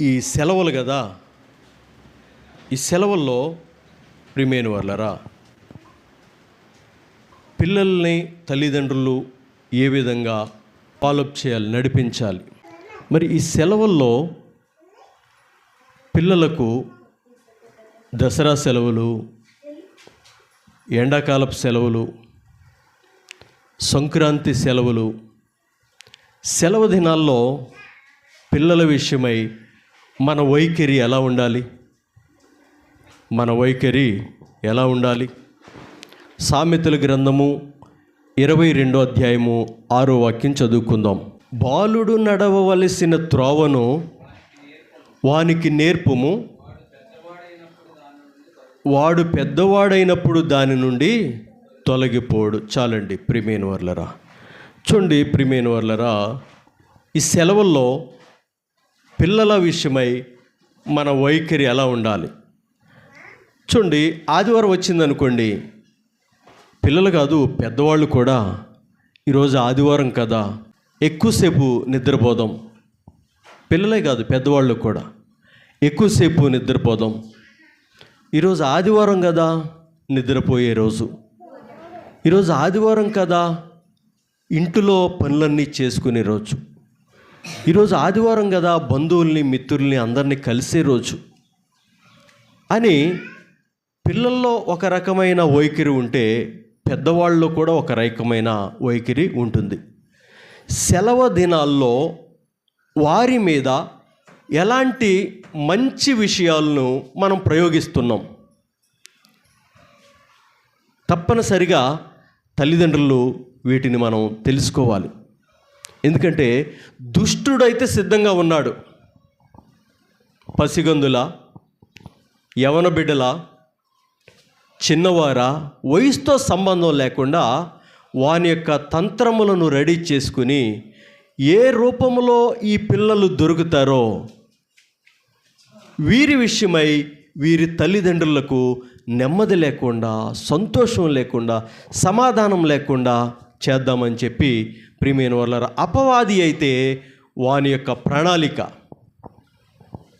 ఈ సెలవులు కదా. ఈ సెలవుల్లో ప్రిమేను వర్లరా పిల్లల్ని తల్లిదండ్రులు ఏ విధంగా ఫాలోప్ చేయాలి నడిపించాలి? మరి ఈ సెలవుల్లో పిల్లలకు దసరా సెలవులు ఎండాకాలపు సెలవులు సంక్రాంతి సెలవులు సెలవు దినాల్లో పిల్లల విషయమై మన వైఖరి ఎలా ఉండాలి? మన వైఖరి ఎలా ఉండాలి? సామెతల గ్రంథము ఇరవై రెండో అధ్యాయము ఆరో వాక్యం చదువుకుందాం. బాలుడు నడవవలసిన త్రోవను వానికి నేర్పుము. వాడు పెద్దవాడైనప్పుడు దాని నుండి తొలగిపోడు. చాలండి ప్రిమేన్ వర్లరా. చూడండి ప్రిమేన్ వర్లరా ఈ సెలవుల్లో పిల్లల విషయమై మన వైఖరి ఎలా ఉండాలి? చూడండి ఆదివారం వచ్చిందనుకోండి పిల్లలు కాదు పెద్దవాళ్ళు కూడా ఈరోజు ఆదివారం కదా ఎక్కువసేపు నిద్రపోదాం. పిల్లలే కాదు పెద్దవాళ్ళు కూడా ఎక్కువసేపు నిద్రపోదాం. ఈరోజు ఆదివారం కదా నిద్రపోయే రోజు. ఈరోజు ఆదివారం కదా ఇంటిలో పనులన్నీ చేసుకునే రోజు. ఈరోజు ఆదివారం కదా బంధువుల్ని మిత్రుల్ని అందరినీ కలిసే రోజు. అని పిల్లల్లో ఒక రకమైన వైఖరి ఉంటే పెద్దవాళ్ళలో కూడా ఒక రకమైన వైఖరి ఉంటుంది. సెలవు దినాల్లో వారి మీద ఎలాంటి మంచి విషయాలను మనం ప్రయోగిస్తున్నాం? తప్పనిసరిగా తల్లిదండ్రులు వీటిని మనం తెలుసుకోవాలి. ఎందుకంటే దుష్టుడైతే సిద్ధంగా ఉన్నాడు. పసిగందుల యవన బిడ్డల చిన్నవారా వయసుతో సంబంధం లేకుండా వాని యొక్క తంత్రములను రెడీ చేసుకుని ఏ రూపంలో ఈ పిల్లలు దొరుకుతారో వీరి విషయమై వీరి తల్లిదండ్రులకు నెమ్మది లేకుండా సంతోషం లేకుండా సమాధానం లేకుండా చేద్దామని చెప్పి ప్రియమైన వాళ్ళ అపవాది అయితే వాని యొక్క ప్రణాళిక.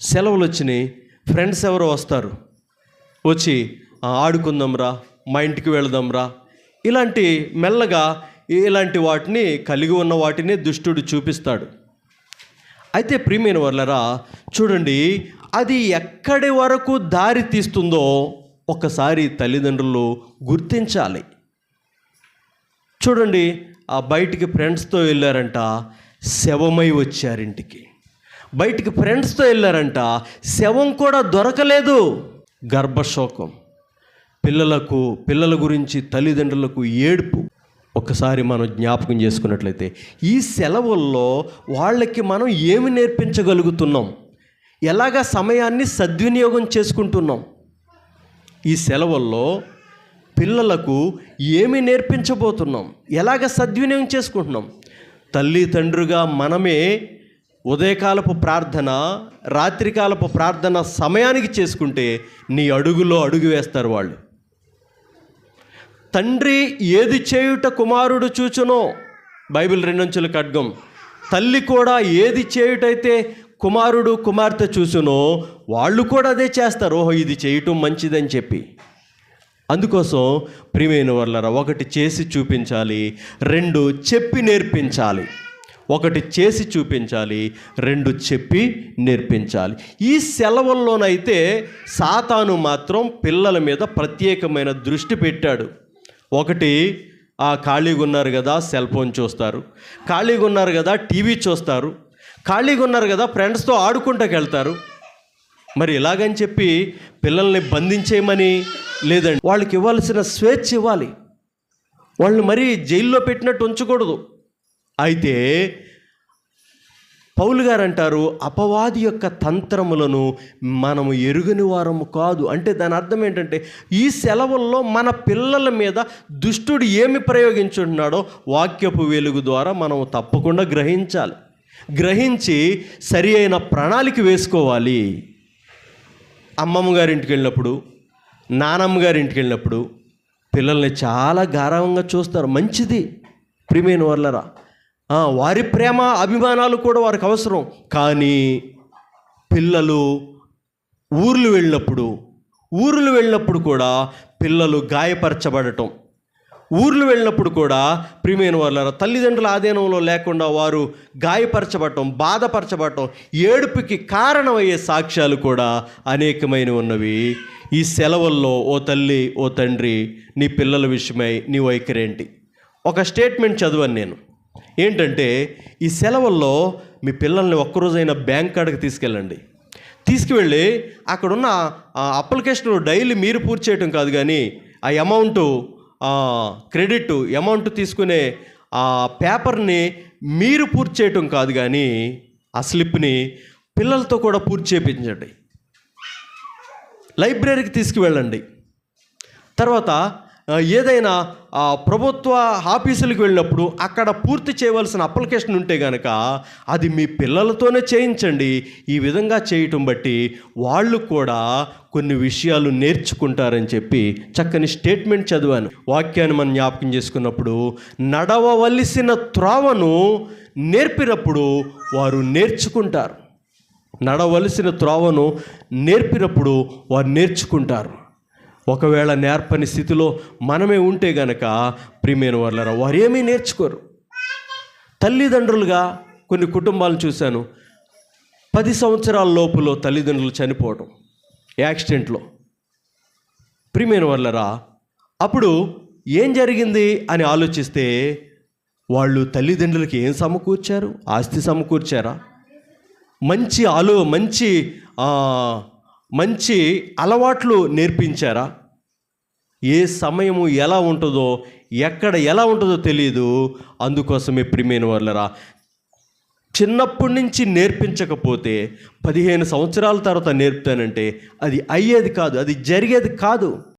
సెలవులు వచ్చినాయి ఫ్రెండ్స్ ఎవరో వస్తారు. వచ్చి ఆడుకుందాంరా మా ఇంటికి వెళదాంరా ఇలాంటి మెల్లగా ఇలాంటి వాటిని కలిగి ఉన్న వాటిని దుష్టుడు చూపిస్తాడు. అయితే ప్రియమైన వాళ్ళరా చూడండి అది ఎక్కడి వరకు దారి తీస్తుందో ఒకసారి తల్లిదండ్రులు గుర్తించాలి. చూడండి ఆ బయటికి ఫ్రెండ్స్తో వెళ్ళారంట శవమై వచ్చారింటికి. బయటికి ఫ్రెండ్స్తో వెళ్ళారంట శవం కూడా దొరకలేదు. గర్భశోకం. పిల్లలకు పిల్లల గురించి తల్లిదండ్రులకు ఏడుపు. ఒకసారి మనం జ్ఞాపకం చేసుకున్నట్లయితే ఈ సెలవుల్లో వాళ్ళకి మనం ఏమి నేర్పించగలుగుతున్నాం? ఎలాగ సమయాన్ని సద్వినియోగం చేసుకుంటున్నాం? ఈ సెలవుల్లో పిల్లలకు ఏమి నేర్పించబోతున్నాం? ఎలాగ సద్వినియోగం చేసుకుంటున్నాం? తల్లి తండ్రిగా మనమే ఉదయకాలపు ప్రార్థన రాత్రికాలపు ప్రార్థన సమయానికి చేసుకుంటే నీ అడుగులో అడుగు వేస్తారు వాళ్ళు. తండ్రి ఏది చేయుట కుమారుడు చూచునో? బైబిల్ రెండంచుల ఖడ్గం తల్లి కూడా ఏది చేయుటైతే కుమారుడు కుమార్తె చూసునో వాళ్ళు కూడా అదే చేస్తారు. ఓహో ఇది చేయటం మంచిదని చెప్పి. అందుకోసం ప్రియమైన వాళ్ళరా ఒకటి చేసి చూపించాలి రెండు చెప్పి నేర్పించాలి. ఒకటి చేసి చూపించాలి రెండు చెప్పి నేర్పించాలి. ఈ సెలవుల్లోనైతే సాతాను మాత్రం పిల్లల మీద ప్రత్యేకమైన దృష్టి పెట్టాడు. ఒకటి ఆ ఖాళీగా ఉన్నారు కదా సెల్ ఫోన్ చూస్తారు. ఖాళీగా ఉన్నారు కదా టీవీ చూస్తారు. ఖాళీగా ఉన్నారు కదా ఫ్రెండ్స్తో ఆడుకుంటూకెళ్తారు వెళ్తారు. మరి ఇలాగని చెప్పి పిల్లల్ని బంధించేయమని లేదండి. వాళ్ళకి ఇవ్వాల్సిన స్వేచ్ఛ ఇవ్వాలి. వాళ్ళని మరీ జైల్లో పెట్టినట్టు ఉంచకూడదు. అయితే పౌలు గారు అంటారు అపవాది యొక్క తంత్రములను మనము ఎరుగని వారము కాదు. అంటే దాని అర్థం ఏంటంటే ఈ సెలవుల్లో మన పిల్లల మీద దుష్టుడు ఏమి ప్రయోగించుంటున్నాడో వాక్యపు వెలుగు ద్వారా మనం తప్పకుండా గ్రహించాలి. గ్రహించి సరి అయిన ప్రణాళిక వేసుకోవాలి. అమ్మమ్మ గారి వెళ్ళినప్పుడు నానమ్మ గారి ఇంటికి వెళ్ళినప్పుడు పిల్లల్ని చాలా గారవంగా చూస్తారు. మంచిది. ప్రియమైన వాళ్ళరా వారి ప్రేమ అభిమానాలు కూడా వారికి అవసరం. కానీ పిల్లలు ఊర్లు వెళ్ళినప్పుడు ఊర్లు వెళ్ళినప్పుడు కూడా పిల్లలు గాయపరచబడటం. ఊర్లు వెళ్ళినప్పుడు కూడా ప్రియమైన వాళ్ళ తల్లిదండ్రుల ఆధీనంలో లేకుండా వారు గాయపరచబడటం బాధపరచబడటం ఏడుపుకి కారణమయ్యే సాక్ష్యాలు కూడా అనేకమైన ఉన్నవి. ఈ సెలవుల్లో ఓ తల్లి ఓ తండ్రి నీ పిల్లల విషయమై నీ వైఖరేంటి? ఒక స్టేట్మెంట్ చదివాను నేను. ఏంటంటే ఈ సెలవుల్లో మీ పిల్లల్ని ఒక్కరోజైనా బ్యాంక్ కాడకి తీసుకెళ్ళండి. తీసుకువెళ్ళి అక్కడున్న ఆ అప్లికేషన్ డైలీ మీరు పూర్తి చేయటం కాదు కానీ ఆ అమౌంట్ క్రెడిట్ అమౌంట్ తీసుకునే ఆ పేపర్ని మీరు పూర్తి చేయటం కాదు కానీ ఆ స్లిప్ని పిల్లలతో కూడా పూర్తి చేయించండి. లైబ్రరీకి తీసుకువెళ్ళండి. తర్వాత ఏదైనా ప్రభుత్వ ఆఫీసులకు వెళ్ళినప్పుడు అక్కడ పూర్తి చేయవలసిన అప్లికేషన్ ఉంటే కనుక అది మీ పిల్లలతోనే చేయించండి. ఈ విధంగా చేయటం బట్టి వాళ్ళు కూడా కొన్ని విషయాలు నేర్చుకుంటారని చెప్పి చక్కని స్టేట్మెంట్ చదివాను. వాక్యాన్ని మనం జ్ఞాపకం చేసుకున్నప్పుడు నడవవలసిన త్రోవను నేర్పినప్పుడు వారు నేర్చుకుంటారు. నడవలసిన త్రోవను నేర్పినప్పుడు వారు నేర్చుకుంటారు. ఒకవేళ నేర్పని స్థితిలో మనమే ఉంటే గనక ప్రియమైన వాళ్ళరా వారు ఏమీ నేర్చుకోరు. తల్లిదండ్రులుగా కొన్ని కుటుంబాలను చూశాను. పది సంవత్సరాల లోపులో తల్లిదండ్రులు చనిపోవడం యాక్సిడెంట్లో. ప్రియమైన వాళ్ళరా అప్పుడు ఏం జరిగింది అని ఆలోచిస్తే వాళ్ళు తల్లిదండ్రులకి ఏం సమకూర్చారు? ఆస్తి సమకూర్చారా? మంచి ఆలో మంచి మంచి అలవాట్లు నేర్పించారా? ఏ సమయము ఎలా ఉంటుందో ఎక్కడ ఎలా ఉంటుందో తెలియదు అందుకోసమే ప్రిమైన వాళ్ళరా చిన్నప్పటి నుంచి నేర్పించకపోతే పదిహేను సంవత్సరాల తర్వాత నేర్పుతానంటే అది అయ్యేది కాదు అది జరిగేది కాదు.